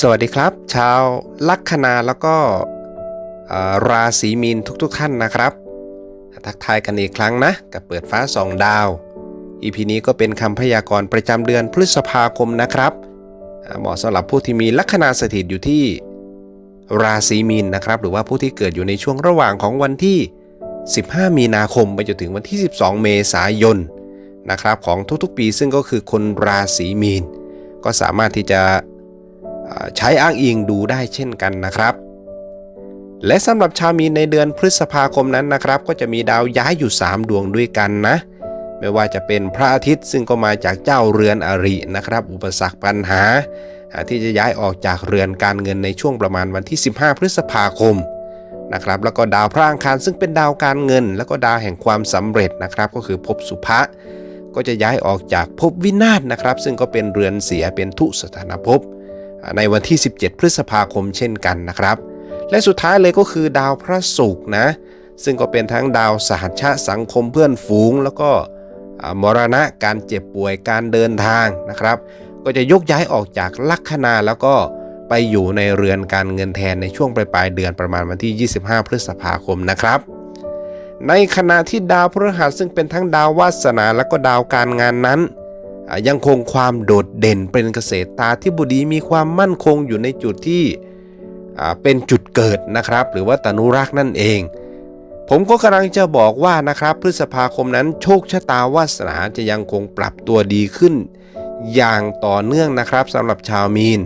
สวัสดีครับ ชาวลัคนาแล้วก็ราศีมีนทุกๆทท่านนะครับ ทักทายกันอีกครั้งนะ กับเปิดฟ้าสองดาว EP นี้ก็เป็นคำพยากรณ์ประจำเดือนพฤษภาคมนะครับเหมาะสำหรับผู้ที่มีลัคนาสถิตอยู่ที่ราศีมีนนะครับ หรือว่าผู้ที่เกิดอยู่ในช่วงระหว่างของวันที่ 15 มีนาคม ไปจนถึงวันที่ 12 เมษายนนะครับของทุกๆปี ซึ่งก็คือคนราศีมีน ก็สามารถที่จะ ใช้อ้างอิงดูได้เช่นกันนะครับ และสำหรับชาวมีนในเดือนพฤษภาคมนั้นนะครับ ก็จะมีดาวย้ายอยู่ 3 ดวงด้วยกันนะ ไม่ว่าจะเป็นพระอาทิตย์ซึ่งก็มาจากเจ้าเรือนอรินะครับ อุปสรรคปัญหา ที่จะย้ายออกจากเรือนการเงินในช่วงประมาณวันที่ 15 พฤษภาคมนะครับแล้วก็ดาวพระอังคารซึ่งเป็นดาวการเงิน แล้วก็ดาวแห่งความสำเร็จนะครับก็คือภพสุภะก็จะย้ายออกจากภพวินาศนะครับ ซึ่งก็เป็นเรือนเสียเป็นทุสถานภพ ในวันที่ 17 พฤษภาคมเช่นกันนะครับ และสุดท้ายเลยก็คือดาวพระศุกร์นะ ซึ่งก็เป็นทั้งดาวสหัชสังคมเพื่อนฝูง แล้วก็มรณะการเจ็บป่วยการเดินทางนะครับ ก็จะยกย้ายออกจากลัคนาแล้วก็ไปอยู่ในเรือนการเงินแทนในช่วงปลายปลายๆเดือนประมาณวันที่ 25 พฤษภาคมนะครับ ในขณะที่ดาวพฤหัสซึ่งเป็นทั้งดาววาสนาและก็ดาวการงานนั้น ยังคงความโดดเด่นเป็นเกษตรตาที่บุดีมีความมั่นคงอยู่ในจุดที่เป็นจุดเกิดนะครับ หรือว่าตนุรักษ์นั่นเอง ผมก็กำลังจะบอกว่านะครับ พฤษภาคมนั้นโชคชะตาวาสนาจะยังคงปรับตัวดีขึ้น อย่างต่อเนื่องนะครับสำหรับชาวมีน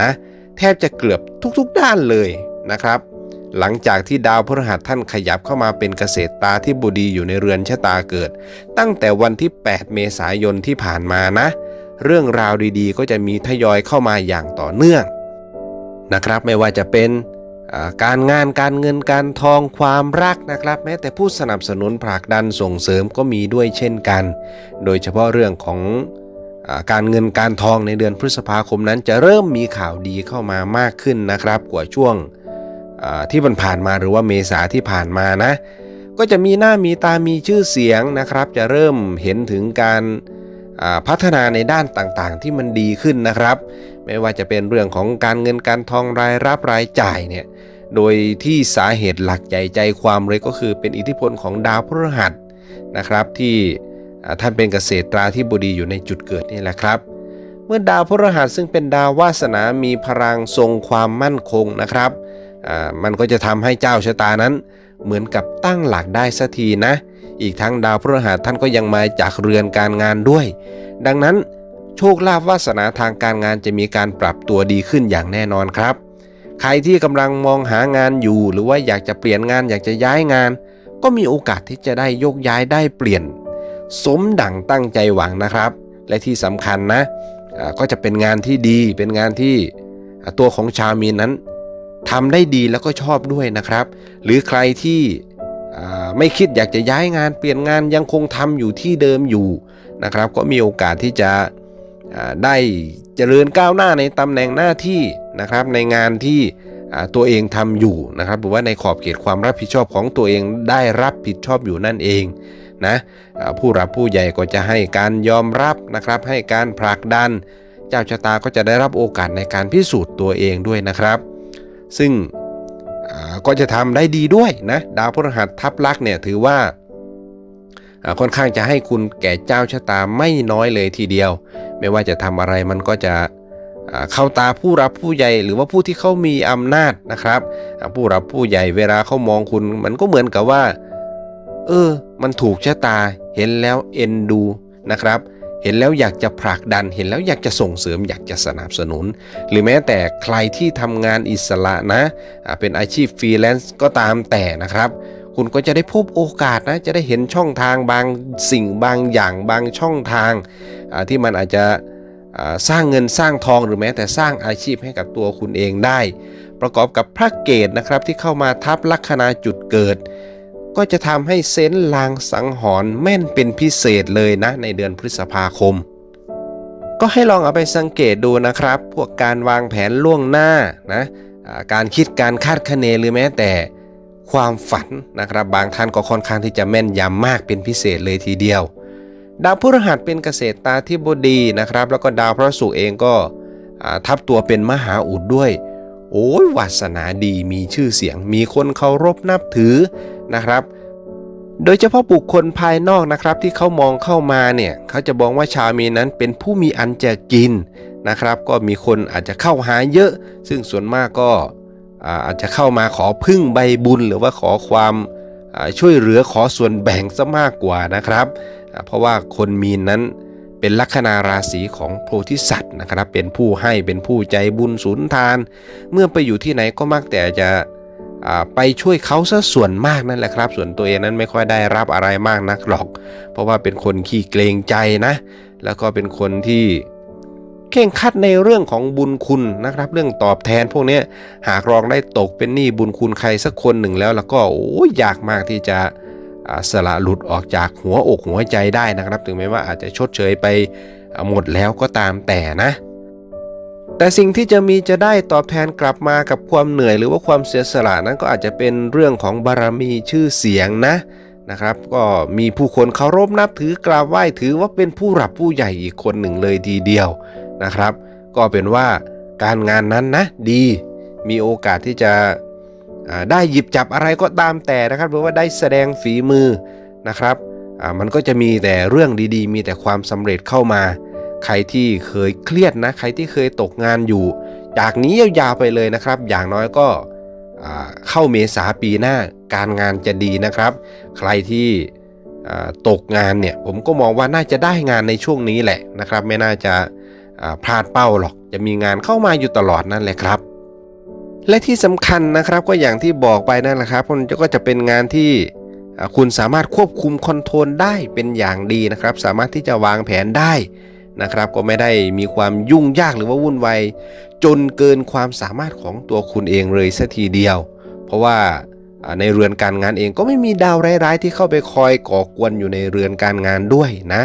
นะแทบจะเกือบทุกๆด้านเลยนะครับ หลังจากที่ดาวพฤหัสท่านขยับเข้ามาเป็นเกษตรตาที่บุดีอยู่ในเรือนชะตาเกิด ตั้งแต่วันที่ 8 เมษายนที่ผ่านมานะ เรื่องราวดีๆ ก็จะมีทยอยเข้ามาอย่างต่อเนื่องนะครับไม่ว่าจะเป็นการงานการเงินการทองความรักนะครับ แม้แต่ผู้สนับสนุนผลักดันส่งเสริมก็มีด้วยเช่นกัน โดยเฉพาะเรื่องของอการเงินการทองในเดือนพฤษภาคมนั้นจะเริ่มมีข่าวดีเข้ามามากขึ้นนะครับ กว่าช่วง ที่มันผ่านมาหรือว่าเมษาที่ผ่านมานะ ก็จะมีหน้ามีตามีชื่อเสียงนะครับ จะเริ่มเห็นถึงการพัฒนาในด้านต่างๆ ที่มันดีขึ้นนะครับ ไม่ว่าจะเป็นเรื่องของการเงินการทองรายรับรายจ่ายเนี่ยโดยที่สาเหตุหลักใหญ่ใจความเลยก็คือเป็นอิทธิพลของดาวพฤหัสนะครับ ที่ท่านเป็นเกษตราธิบดีอยู่ในจุดเกิดนี่แหละครับ เมื่อดาวพฤหัสซึ่งเป็นดาววาสนามีพลังทรงความมั่นคงนะครับ มันก็จะทำให้เจ้าชะตานั้น เหมือนกับตั้งหลักได้สักทีนะ อีกทั้งดาวพฤหัสท่านก็ยังมาจากเรือนการงานด้วย ดังนั้นโชคลาภวาสนาทางการงานจะมีการปรับตัวดีขึ้นอย่างแน่นอนครับ ใครที่กำลังมองหางานอยู่ หรือว่าอยากจะเปลี่ยนงานอยากจะย้ายงาน ก็มีโอกาสที่จะได้ยกย้ายได้เปลี่ยน สมดั่งตั้งใจหวังนะครับ และที่สำคัญนะก็จะเป็นงานที่ดีเป็นงานที่ตัวของชาวมีนนั้น ทำได้ดีแล้วก็ชอบด้วยนะครับ หรือใครที่ไม่คิดอยากจะย้ายงานเปลี่ยนงานยังคงทำอยู่ที่เดิมอยู่นะครับ ก็มีโอกาสที่จะได้เจริญก้าวหน้าในตำแหน่งหน้าที่นะครับ ในงานที่ตัวเองทำอยู่นะครับหรือว่าในขอบเขตความรับผิดชอบของตัวเองได้รับผิดชอบอยู่นั่นเองนะผู้รับผู้ใหญ่ก็จะให้การยอมรับนะครับ ให้การผลักดัน เจ้าชะตาก็จะได้รับโอกาสในการพิสูจน์ตัวเองด้วยนะครับ ซึ่งก็จะทำได้ดีด้วยนะดาวพฤหัสทับลักษ์เนี่ยถือว่าค่อนข้างจะให้คุณแก่เจ้าชะตาไม่น้อยเลยทีเดียว ไม่ว่าจะทำอะไรมันก็จะเข้าตาผู้รับผู้ใหญ่หรือว่าผู้ที่เขามีอำนาจนะครับ ผู้รับผู้ใหญ่เวลาเขามองคุณ มันก็เหมือนกับว่า เออ มันถูกชะตาเห็นแล้วเอ็นดูนะครับ เห็นแล้วอยากจะผลักดัน เห็นแล้วอยากจะส่งเสริม อยากจะสนับสนุน หรือแม้แต่ใครที่ทำงานอิสระนะเป็นอาชีพฟรีแลนซ์ก็ตามแต่นะครับ คุณก็จะได้พบโอกาสนะ จะได้เห็นช่องทางบางสิ่งบางอย่างบางช่องทาง ที่มันอาจจะสร้างเงินสร้างทองหรือแม้แต่สร้างอาชีพให้กับตัวคุณเองได้ ประกอบกับพระเกตนะครับที่เข้ามาทับลัคนาจุดเกิด ก็จะทำให้เซนลางสังหรณ์แม่นเป็นพิเศษเลยนะในเดือนพฤษภาคม ก็ให้ลองเอาไปสังเกตดูนะครับ พวกการวางแผนล่วงหน้านะการคิดการคาดคะเนหรือแม้แต่ความฝันนะครับ บางท่านก็ค่อนข้างที่จะแม่นยำมากเป็นพิเศษเลยทีเดียว ดาวพฤหัสเป็นเกษตรตาธิบดีนะครับ แล้วก็ดาวพระศุกร์เองก็ทับตัวเป็นมหาอุดด้วย โอ้ยวาสนาดีมีชื่อเสียง มีคนเคารพนับถือนะครับ โดยเฉพาะบุคคลภายนอกนะครับที่เขามองเข้ามาเนี่ยเขาจะบอกว่าชาวมีนนั้นเป็นผู้มีอันจะกินนะครับ ก็มีคนอาจจะเข้าหาเยอะ ซึ่งส่วนมากก็อาจจะเข้ามาขอพึ่งใบบุญ หรือว่าขอความช่วยเหลือขอส่วนแบ่งซะมากกว่านะครับ เพราะว่าคนมีนนั้น เป็นลัคนาราศีของโพธิสัตว์นะครับ เป็นผู้ให้เป็นผู้ใจบุญสุนทาน เมื่อไปอยู่ที่ไหนก็มักแต่จะไปช่วยเขาซะส่วนมากนั่นแหละครับ ส่วนตัวเองนั้นไม่ค่อยได้รับอะไรมากนักหรอก เพราะว่าเป็นคนขี้เกรงใจนะ แล้วก็เป็นคนที่เข่งคัดในเรื่องของบุญคุณนะครับ เรื่องตอบแทนพวกนี้หากรองได้ตกเป็นหนี้บุญคุณใครสักคนหนึ่งแล้ว แล้วก็โอ้ยากมากที่จะ สละหลุดออกจากหัวอกหัวใจได้นะครับ ถึงแม้ว่าอาจจะชดเชยไปหมดแล้วก็ตามแต่นะ แต่สิ่งที่จะมีจะได้ตอบแทนกลับมากับความเหนื่อย หรือว่าความเสียสละนั้นก็อาจจะเป็นเรื่องของบารมีชื่อเสียงนะนะครับ ก็มีผู้คนเคารพนับถือกราบไหว้ถือว่าเป็นผู้หลับผู้ใหญ่อีกคนหนึ่งเลยทีเดียวนะครับ ก็เป็นว่าการงานนั้นนะดี มีโอกาสที่จะ ได้หยิบจับอะไรก็ตามแต่นะครับหรือว่าได้แสดงฝีมือนะครับมันก็จะมีแต่เรื่องดีๆ มีแต่ความสำเร็จเข้ามา ใครที่เคยเครียดนะใครที่เคยตกงานอยู่ จากนี้ยาวๆไปเลยนะครับ อย่างน้อยก็เข้าเมษาปีหน้าการงานจะดีนะครับ ใครที่ตกงานเนี่ยผมก็มองว่าน่าจะได้งานในช่วงนี้แหละนะครับ ไม่น่าจะพลาดเป้าหรอกจะมีงานเข้ามาอยู่ตลอดนั่นแหละครับ และที่สำคัญนะครับก็อย่างที่บอกไปนั่นแหละครับมันก็จะเป็นงานที่คุณสามารถควบคุมคอนโทรลได้เป็นอย่างดีนะครับ สามารถที่จะวางแผนได้นะครับ ก็ไม่ได้มีความยุ่งยากหรือว่าวุ่นวายจนเกินความสามารถของตัวคุณเองเลยสัทีเดียว เพราะว่าอ่าในเรือนการงานเองก็ไม่มีดาวร้ายๆ ที่เข้าไปคอยก่อกวนอยู่ในเรือนการงานด้วยนะ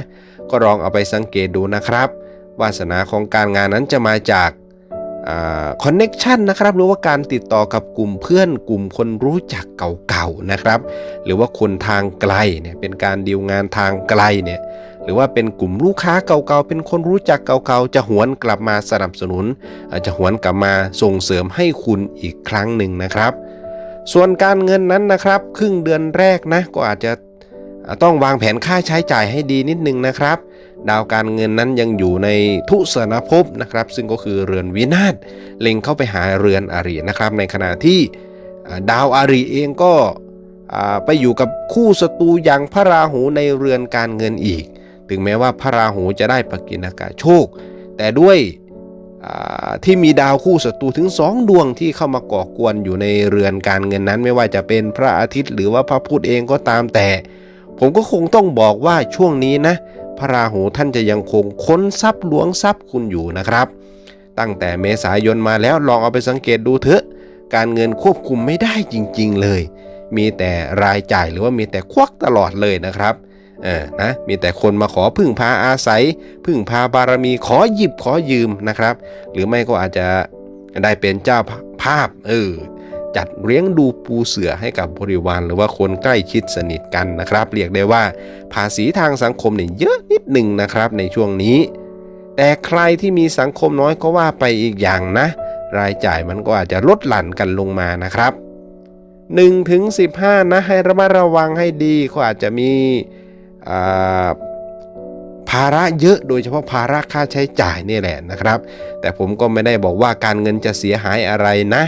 ก็ลองเอาไปสังเกตดูนะครับ วาสนาของการงานนั้นจะมาจาก คอนเน็ชันนะครับหรือว่าการติดต่อกับกลุ่มเพื่อนกลุ่มคนรู้จักเก่าๆนะครับ หรือว่าคนทางไกลเนี่ยเป็นการดีลงานทางไกลเนี่ยหรือว่าเป็นกลุ่มลูกค้าเก่าๆ เป็นคนรู้จักเก่าๆ จะหวนกลับมาสนับสนุนอาจจะหวนกลับมาส่งเสริมให้คุณอีกครั้งหนึ่งนะครับ ส่วนการเงินนั้นนะครับ ครึ่งเดือนแรกนะก็อาจจะต้องวางแผนค่าใช้จ่ายให้ดีนิดนึงนะครับ ดาวการเงินนั้นยังอยู่ในทุสนภพนะครับ ซึ่งก็คือเรือนวินาศเล็งเข้าไปหาเรือนอารีนะครับ ในขณะที่ดาวอารีเองก็ไปอยู่กับคู่ศัตรูอย่างพระราหูในเรือนการเงินอีก ถึงแม้ว่าพระราหูจะได้ปกินากาโชค แต่ด้วยที่มีดาวคู่ศัตรูถึง 2 ดวงที่เข้ามาก่อกวนอยู่ในเรือนการเงินนั้น ไม่ว่าจะเป็นพระอาทิตย์หรือว่าพระพุธเองก็ตามแต่ ผมก็คงต้องบอกว่าช่วงนี้นะ พระราหูท่านจะยังคงค้นทรัพย์ล้วงทรัพย์คุณอยู่นะครับ ตั้งแต่เมษายนมาแล้วลองเอาไปสังเกตดูเถอะ การเงินควบคุมไม่ได้จริงๆเลย มีแต่รายจ่ายหรือว่ามีแต่ควักตลอดเลยนะครับเออนะมีแต่คนมาขอพึ่งพาอาศัย พึ่งพาบารมีขอหยิบขอยืมนะครับ หรือไม่ก็อาจจะได้เป็นเจ้าภาพเออ จัดเลี้ยงดูปูเสือให้กับบริวารหรือว่าคนใกล้ชิดสนิทกันนะครับ เรียกได้ว่าภาษีทางสังคมเนี่ยเยอะนิดหนึ่งนะครับในช่วงนี้ แต่ใครที่มีสังคมน้อยก็ว่าไปอีกอย่างนะ รายจ่ายมันก็อาจจะลดหลั่นกันลงมานะครับ1ถึง15 นะ ให้ระมัดระวังให้ดีก็อาจจะมีภาระเยอะโดยเฉพาะภาระค่าใช้จ่ายนี่แหละนะครับ แต่ผมก็ไม่ได้บอกว่าการเงินจะเสียหายอะไรนะ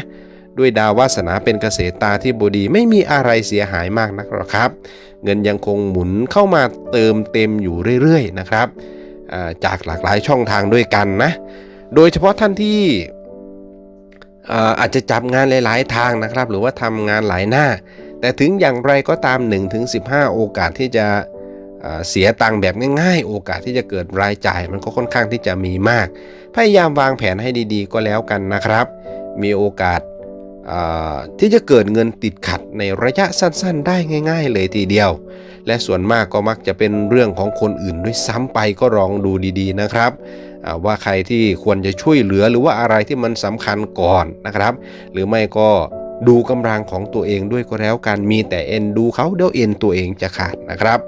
ด้วยดาววาสนาเป็นเกษตรตาที่บดีไม่มีอะไรเสียหายมากนักหรอกครับ เงินยังคงหมุนเข้ามาเติมเต็มอยู่เรื่อยๆนะครับจากหลากหลายช่องทางด้วยกันนะ โดยเฉพาะท่านที่อาจจะจับงานหลาย ๆ ทางนะครับ หรือว่าทำงานหลายหน้า แต่ถึงอย่างไรก็ตาม 1-15 โอกาสที่จะเสียตังค์แบบง่ายๆ โอกาสที่จะเกิดรายจ่าย มันก็ค่อนข้างที่จะมีมาก พยายามวางแผนให้ดีๆ ก็แล้วกันนะครับ มีโอกาส ที่จะเกิดเงินติดขัดในระยะสั้นๆ ได้ง่าย ๆ เลยทีเดียว และส่วนมากก็มักจะเป็นเรื่องของคนอื่นด้วยซ้ำไปก็ลองดูดีๆนะครับว่าใครที่ควรจะช่วยเหลือหรือว่าอะไรที่มันสำคัญก่อนนะครับ หรือไม่ก็ดูกำลังของตัวเองด้วยก็แล้วกันมีแต่เอ็นดูเขาเดี๋ยวเอ็นตัวเองจะขาดนะครับ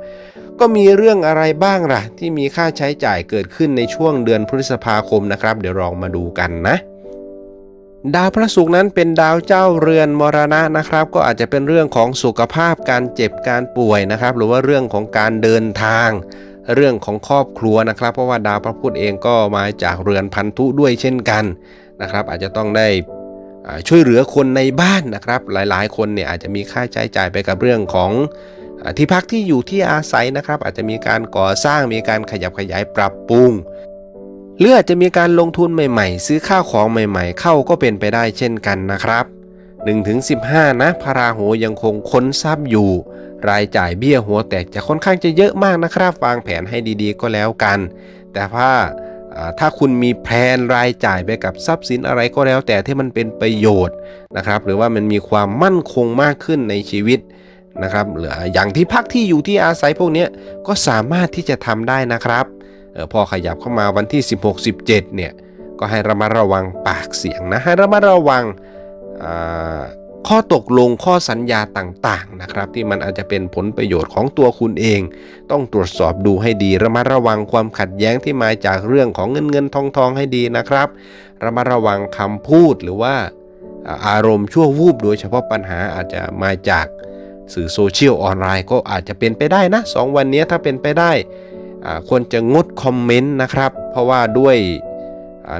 ก็มีเรื่องอะไรบ้างล่ะ ที่มีค่าใช้จ่ายเกิดขึ้นในช่วงเดือนพฤษภาคมนะครับ เดี๋ยวลองมาดูกันนะ ดาวพระศุกร์นั้นเป็นดาวเจ้าเรือนมรณะนะครับ ก็อาจจะเป็นเรื่องของสุขภาพการเจ็บการป่วยนะครับ หรือว่าเรื่องของการเดินทาง เรื่องของครอบครัวนะครับ เพราะว่าดาวพระพุธเองก็มาจากเรือนพันธุด้วยเช่นกันนะครับ อาจจะต้องได้ช่วยเหลือคนในบ้านนะครับ หลายๆ คนเนี่ยอาจจะมีค่าใช้จ่ายไปกับเรื่องของที่พักที่อยู่ที่อาศัยนะครับ อาจจะมีการก่อสร้างมีการขยับขยายปรับปรุง หรืออาจจะมีการลงทุนใหม่ๆ ซื้อข้าวของใหม่ๆ เข้าก็เป็นไปได้เช่นกันนะครับ1-15 นะพระราหูยังคงค้นทรัพย์อยู่ รายจ่ายเบี้ยหัวแตกจะค่อนข้างจะเยอะมากนะครับ วางแผนให้ดีๆก็แล้วกัน แต่ว่าถ้าคุณมีแผนรายจ่ายไปกับทรัพย์สินอะไรก็แล้ว แต่ที่มันเป็นประโยชน์นะครับ หรือว่ามันมีความมั่นคงมากขึ้นในชีวิตนะครับหรืออย่างที่พักที่อยู่ที่อาศัยพวกนี้ก็สามารถที่จะทำได้นะครับ พอขยับเข้ามาวันที่ 16-17เนี่ยก็ให้ระมัดระวังปากเสียงนะให้ระมัดระวังข้อตกลงข้อสัญญาต่างๆนะครับ ที่มันอาจจะเป็นผลประโยชน์ของตัวคุณเอง ต้องตรวจสอบดูให้ดีระมัดระวังความขัดแย้งที่มาจากเรื่องของเงินเงินทองทองให้ดีนะครับระมัดระวังคำพูดหรือว่าอารมณ์ชั่ววูบโดยเฉพาะปัญหาอาจจะมาจากสื่อโซเชียลออนไลน์ก็อาจจะเป็นไปได้นะสองวันนี้ถ้าเป็นไปได้ ควรจะงดคอมเมนต์นะครับ เพราะว่าด้วย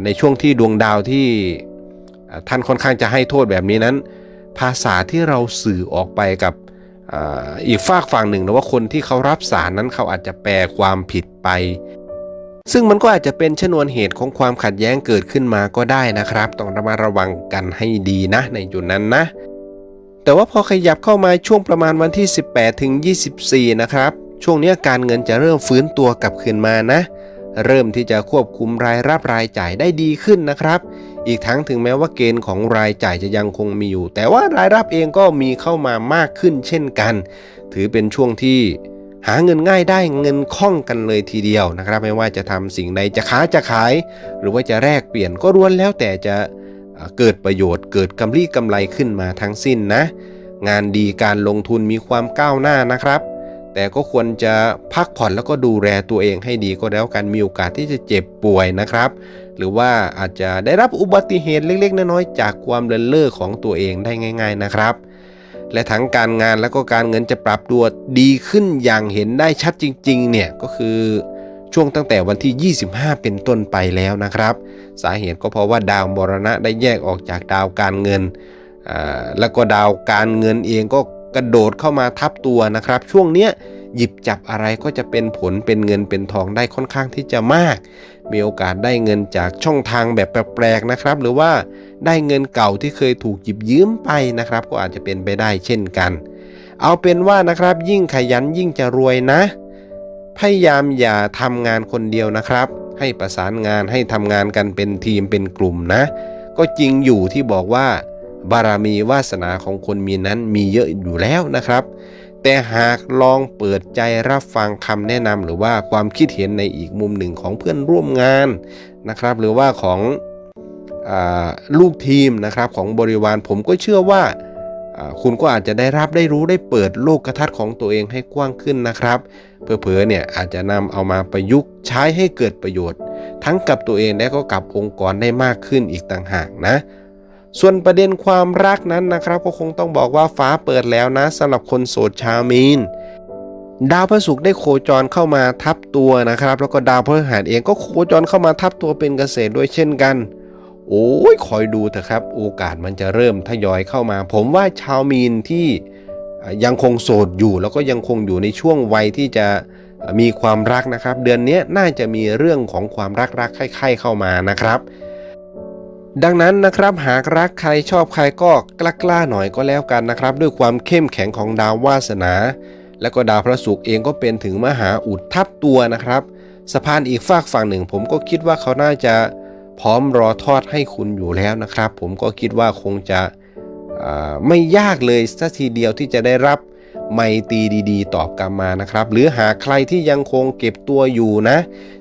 ในช่วงที่ดวงดาวที่ท่านค่อนข้างจะให้โทษแบบนี้นั้น ภาษาที่เราสื่อออกไปกับอ,อีกฝากฝั่งหนึ่งนะว่าคนที่เขารับสารนั้นเขาอาจจะแปลความผิดไป ซึ่งมันก็อาจจะเป็นชนวนเหตุของความขัดแย้งเกิดขึ้นมาก็ได้นะครับ ต้องระมัดระวังกันให้ดีนะในจุดนั้นนะ แต่ว่าพอขยับเข้ามาช่วงประมาณวันที่ 18ถึง24 นะครับ ช่วงนี้การเงินจะเริ่มฟื้นตัวกลับคืนมานะ เริ่มที่จะควบคุมรายรับรายจ่ายได้ดีขึ้นนะครับ อีกทั้งถึงแม้ว่าเกณฑ์ของรายจ่ายจะยังคงมีอยู่ แต่ว่ารายรับเองก็มีเข้ามามากขึ้นเช่นกัน ถือเป็นช่วงที่หาเงินง่ายได้เงินคล่องกันเลยทีเดียวนะครับ ไม่ว่าจะทำสิ่งใดจะค้าจะขาย หรือว่าจะแลกเปลี่ยนก็ล้วนแล้วแต่จะเกิดประโยชน์ เกิดกำไรกำไรขึ้นมาทั้งสิ้นนะ งานดีการลงทุนมีความก้าวหน้านะครับ แต่ก็ควรจะพักผ่อนแล้วก็ดูแลตัวเองให้ดีก็แล้วกันมีโอกาสที่จะเจ็บป่วยนะครับ หรือว่าอาจจะได้รับอุบัติเหตุเล็ก ๆ น้อยๆจากความเลินเล่อของตัวเองได้ง่าย ๆนะครับ และทั้งการงานแล้วก็การเงินจะปรับตัวดีขึ้นอย่างเห็นได้ชัดจริง ๆ เนี่ยก็คือช่วงตั้งแต่วันที่ 25 เป็นต้นไปแล้วนะครับ สาเหตุก็เพราะว่าดาวมรณะได้แยกออกจากดาวการเงิน แล้วก็ดาวการเงินเองก็ กระโดดเข้ามาทับตัวนะครับ ช่วงเนี้ยหยิบจับอะไรก็จะเป็นผลเป็นเงินเป็นทองได้ค่อนข้างที่จะมาก มีโอกาสได้เงินจากช่องทางแบบแปลกๆนะครับ หรือว่าได้เงินเก่าที่เคยถูกหยิบยืมไปนะครับ ก็อาจจะเป็นไปได้เช่นกัน เอาเป็นว่านะครับยิ่งขยันยิ่งจะรวยนะ พยายามอย่าทำงานคนเดียวนะครับ ให้ประสานงานให้ทำงานกันเป็นทีมเป็นกลุ่มนะ ก็จริงอยู่ที่บอกว่า บารมีวาสนาของคนมีนั้นมีเยอะอยู่แล้วนะครับ แต่หากลองเปิดใจรับฟังคำแนะนำหรือว่าความคิดเห็นในอีกมุมหนึ่งของเพื่อนร่วมงานนะครับ หรือว่าของอลูกทีมนะครับของบริวารผมก็เชื่อว่าคุณก็อาจจะได้รับได้รู้ได้เปิดโลกทัศน์ของตัวเองให้กว้างขึ้นนะครับเผลอๆเนี่ยอาจจะนำเอามาประยุกต์ใช้ให้เกิดประโยชน์ ทั้งกับตัวเองและก็กับองค์กรได้มากขึ้นอีกต่างหากนะ ส่วนประเด็นความรักนั้นนะครับก็คงต้องบอกว่าฟ้าเปิดแล้วนะสำหรับคนโสดชาวมีน ดาวพระศุกร์ได้โคจรเข้ามาทับตัวนะครับ แล้วก็ดาวพฤหัสเองก็โคจรเข้ามาทับตัวเป็นเกษตรด้วยเช่นกัน โอ้ยคอยดูเถอะครับ โอกาสมันจะเริ่มทยอยเข้ามา ผมว่าชาวมีนที่ยังคงโสดอยู่ แล้วก็ยังคงอยู่ในช่วงวัยที่จะมีความรักนะครับ เดือนนี้น่าจะมีเรื่องของความรักรักๆใคร่ๆเข้ามานะครับ ดังนั้นนะครับหากรักใครชอบใครก็กล้ากล้าๆหน่อยก็แล้วกันนะครับ ด้วยความเข้มแข็งของดาววาสนา และก็ดาวพระศุกร์เองก็เป็นถึงมหาอุดทับตัวนะครับ สะพานอีกฝากฝั่งหนึ่ง ผมก็คิดว่าเขาน่าจะพร้อมรอทอดให้คุณอยู่แล้วนะครับ ผมก็คิดว่าคงจะไม่ยากเลยสักทีเดียวที่จะได้รับ ไมตีดีๆ ตอบกลับมานะครับ หรือหากใครที่ยังคงเก็บตัวอยู่นะ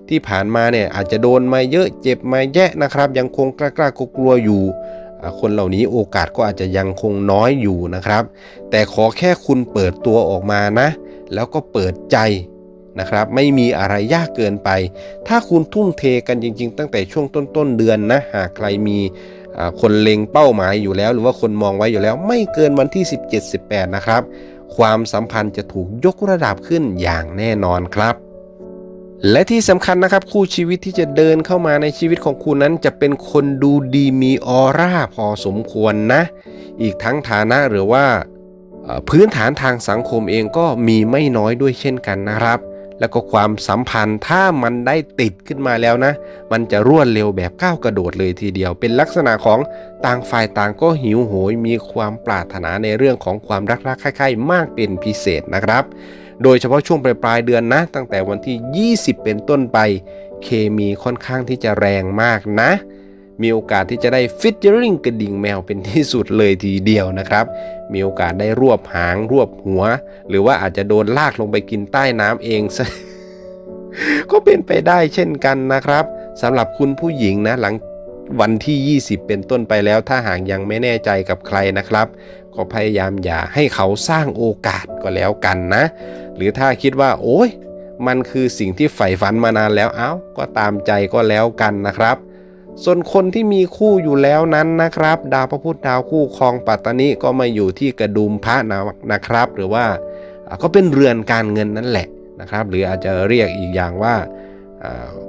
ที่ผ่านมาเนี่ยอาจจะโดนมาเยอะเจ็บมาแยะนะครับ ยังคงกล้าๆกลัวอยู่ คนเหล่านี้โอกาสก็อาจจะยังคงน้อยอยู่นะครับ แต่ขอแค่คุณเปิดตัวออกมานะ แล้วก็เปิดใจนะครับไม่มีอะไรยากเกินไป ถ้าคุณทุ่มเทกันจริง ๆ ตั้งแต่ช่วงต้นๆเดือนนะ หากใครมีคนเล็งเป้าหมายอยู่แล้ว หรือว่าคนมองไว้อยู่แล้ว ไม่เกินวันที่ 17-18 นะครับ ความสัมพันธ์จะถูกยกระดับขึ้นอย่างแน่นอนครับ และที่สำคัญนะครับ คู่ชีวิตที่จะเดินเข้ามาในชีวิตของคุณนั้น จะเป็นคนดูดีมีออร่าพอสมควรนะ อีกทั้งฐานะหรือว่า พื้นฐานทางสังคมเองก็มีไม่น้อยด้วยเช่นกันนะครับ แล้วก็ความสัมพันธ์ถ้ามันได้ติดขึ้นมาแล้วนะ มันจะรวดเร็วแบบก้าวกระโดดเลยทีเดียว เป็นลักษณะของต่างฝ่ายต่างก็หิวโหยมีความปรารถนาในเรื่องของความรักรักใคร่ๆมากเป็นพิเศษนะครับ โดยเฉพาะช่วงปลายปลายๆเดือนนะ ตั้งแต่วันที่ 20 เป็นต้นไป เคมีค่อนข้างที่จะแรงมากนะ มีโอกาสที่จะได้ฟิชเจอริงกระดิ่งแมวเป็นที่สุดเลยทีเดียวนะครับ มีโอกาสได้รวบหางรวบหัว หรือว่าอาจจะโดนลากลงไปกินใต้น้ำเองซะก็เป็นไปได้เช่นกันนะครับสำหรับคุณผู้หญิงนะหลังวันที่ 20 เป็นต้นไปแล้วถ้าหากยังไม่แน่ใจกับใครนะครับ ก็พยายามอย่าให้เขาสร้างโอกาสก็แล้วกันนะ หรือถ้าคิดว่า โอ้ยมันคือสิ่งที่ใฝ่ฝันมานานแล้วเอ้าก็ตามใจก็แล้วกันนะครับ ส่วนคนที่มีคู่อยู่แล้วนั้นนะครับ ดาวพระพุธดาวคู่ครองปัตตานีก็มาอยู่ที่กระดุมพระนะนะครับ หรือว่าก็เป็นเรือนการเงินนั่นแหละนะครับ หรืออาจจะเรียกอีกอย่างว่า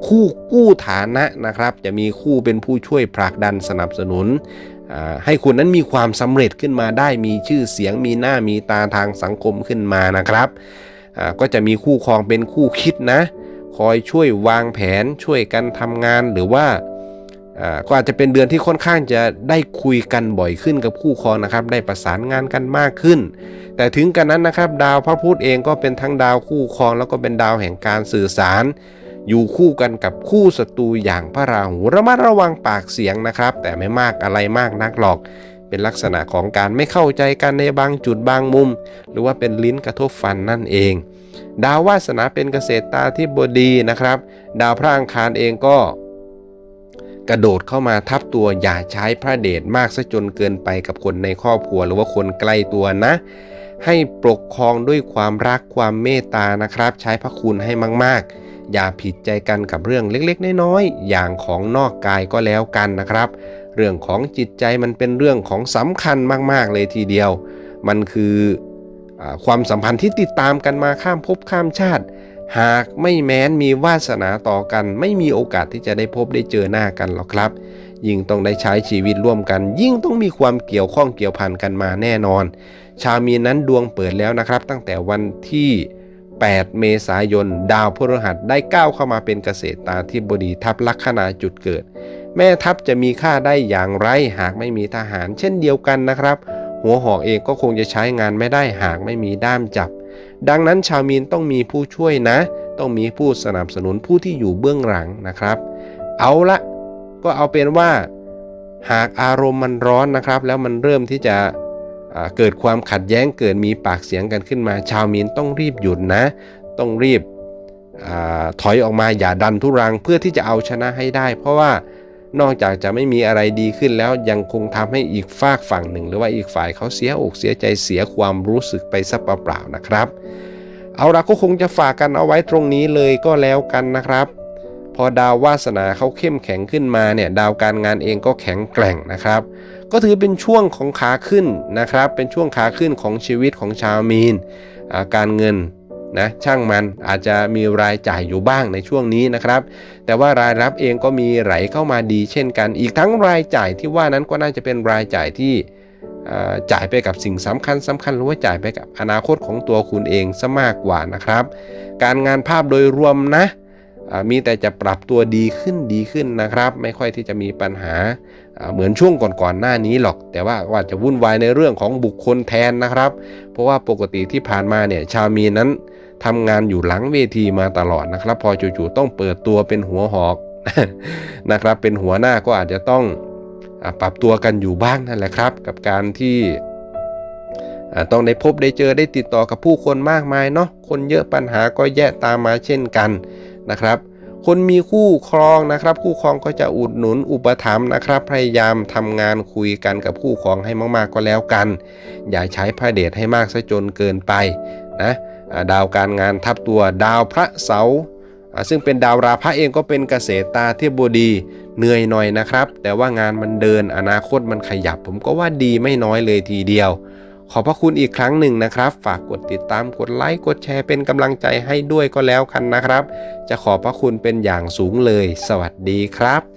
คู่กู้ฐานะนะครับ จะมีคู่เป็นผู้ช่วยผลักดันสนับสนุน ให้คุณนั้นมีความสำเร็จขึ้นมาได้มีชื่อเสียงมีหน้ามีตาทางสังคมขึ้นมานะครับก็จะมีคู่ครองเป็นคู่คิดนะ คอยช่วยวางแผนช่วยกันทำงานหรือว่า ก็อาจจะเป็นเดือนที่ค่อนข้างจะได้คุยกันบ่อยขึ้นกับคู่ครองนะครับ ได้ประสานงานกันมากขึ้น แต่ถึงกันนั้นนะครับ ดาวพระพุธเองก็เป็นทั้งดาวคู่ครอง แล้วก็เป็นดาวแห่งการสื่อสาร อยู่คู่กันกับคู่ศัตรูอย่างพระราหูระมัดระวังปากเสียงนะครับ แต่ไม่มากอะไรมากนักหรอก เป็นลักษณะของการไม่เข้าใจกันในบางจุดบางมุม หรือว่าเป็นลิ้นกระทบฟันนั่นเอง ดาววาสนาเป็นเกษตรตาธิบดีนะครับ ดาวพระอังคารเองก็ กระโดดเข้ามาทับตัวอย่าใช้พระเดชมากซะจนเกินไปกับคนในครอบครัวหรือว่าคนใกล้ตัวนะ ให้ปกครองด้วยความรักความเมตตานะครับ ใช้พระคุณให้มาก ๆ อย่าผิดใจกันกับเรื่องเล็กๆ น้อยๆอย่างของนอกกายก็แล้วกันนะครับ เรื่องของจิตใจมันเป็นเรื่องของสำคัญมากๆเลยทีเดียว มันคืออความสัมพันธ์ที่ติดตามกันมาข้ามภพข้ามชาติ หากไม่แม้นมีวาสนาต่อกัน ไม่มีโอกาสที่จะได้พบได้เจอหน้ากันหรอกครับ ยิ่งต้องได้ใช้ชีวิตร่วมกัน ยิ่งต้องมีความเกี่ยวข้องเกี่ยวพันกันมาแน่นอน ชาวมีนนั้นดวงเปิดแล้วนะครับ ตั้งแต่วันที่ 8 เมษายน ดาวพฤหัสได้ก้าวเข้ามาเป็นเกษตรตาธิบดีทับลัคนาจุดเกิด แม่ทัพจะมีค่าได้อย่างไรหากไม่มีทหารเช่นเดียวกันนะครับ หัวหอกเองก็คงจะใช้งานไม่ได้หากไม่มีด้ามจับ ดังนั้นชาวมีนต้องมีผู้ช่วยนะ ต้องมีผู้สนับสนุนผู้ที่อยู่เบื้องหลังนะครับ เอาละก็เอาเป็นว่า หากอารมณ์มันร้อนนะครับ แล้วมันเริ่มที่จะเกิดความขัดแย้งเกิดมีปากเสียงกันขึ้นมา ชาวมีนต้องรีบหยุดนะ ต้องรีบอถอยออกมาอย่าดันทุรังเพื่อที่จะเอาชนะให้ได้ เพราะว่า นอกจากจะไม่มีอะไรดีขึ้นแล้วยังคงทำให้อีกฝากฝั่งหนึ่ง หรือว่าอีกฝ่ายเขาเสียอกเสียใจเสียความรู้สึกไปซะเปล่าๆนะครับ เอาละก็คงจะฝากกันเอาไว้ตรงนี้เลยก็แล้วกันนะครับ พอดาววาสนาเขาเข้มแข็งขึ้นมาเนี่ยดาวการงานเองก็แข็งแกร่งนะครับ ก็ถือเป็นช่วงของขาขึ้นนะครับ เป็นช่วงขาขึ้นของชีวิตของชาวมีน การเงิน นะช่างมันอาจจะมีรายจ่ายอยู่บ้างในช่วงนี้นะครับ แต่ว่ารายรับเองก็มีไหลเข้ามาดีเช่นกัน อีกทั้งรายจ่ายที่ว่านั้นก็น่าจะเป็นรายจ่ายที่จ่ายไปกับสิ่งสำคัญสำคัญหรือว่าจ่ายไปกับอนาคตของตัวคุณเองซะมากกว่านะครับ การงานภาพโดยรวมนะมีแต่จะปรับตัวดีขึ้นดีขึ้นนะครับ ไม่ค่อยที่จะมีปัญหาเหมือนช่วงก่อนๆหน้านี้หรอก แต่ว่าว่าจะวุ่นวายในเรื่องของบุคคลแทนนะครับ เพราะว่าปกติที่ผ่านมาเนี่ยชาวมีนั้น ทำงานอยู่หลังเวทีมาตลอดนะครับ พอจู่ๆต้องเปิดตัวเป็นหัวหอกนะครับ เป็นหัวหน้าก็อาจจะต้องอปรับตัวกันอยู่บ้างนั่นแหละครับ กับการที่ต้องได้พบได้เจอได้ติดต่อกับผู้คนมากมายเนาะคนเยอะปัญหาก็แยะตามมาเช่นกันนะครับ คนมีคู่ครองนะครับ คู่ครองก็จะอุดหนุนอุปถัมภ์นะครับ พยายามทำงานคุยกันกับคู่ครองให้มากๆก็แล้วกัน อย่าใช้พระเดชให้มากซะจนเกินไปนะ ดาวการงานทับตัวดาวพระเสาร์ซึ่งเป็นดาวราพะเองก็เป็นเกษตราธิบดีเหนื่อยหน่อยนะครับ แต่ว่างานมันเดินอนาคตมันขยับ ผมก็ว่าดีไม่น้อยเลยทีเดียว ขอบพระคุณอีกครั้งหนึ่งนะครับ ฝากกดติดตามกดไลค์กดแชร์เป็นกำลังใจให้ด้วยก็แล้วกันนะครับ จะขอบพระคุณเป็นอย่างสูงเลย สวัสดีครับ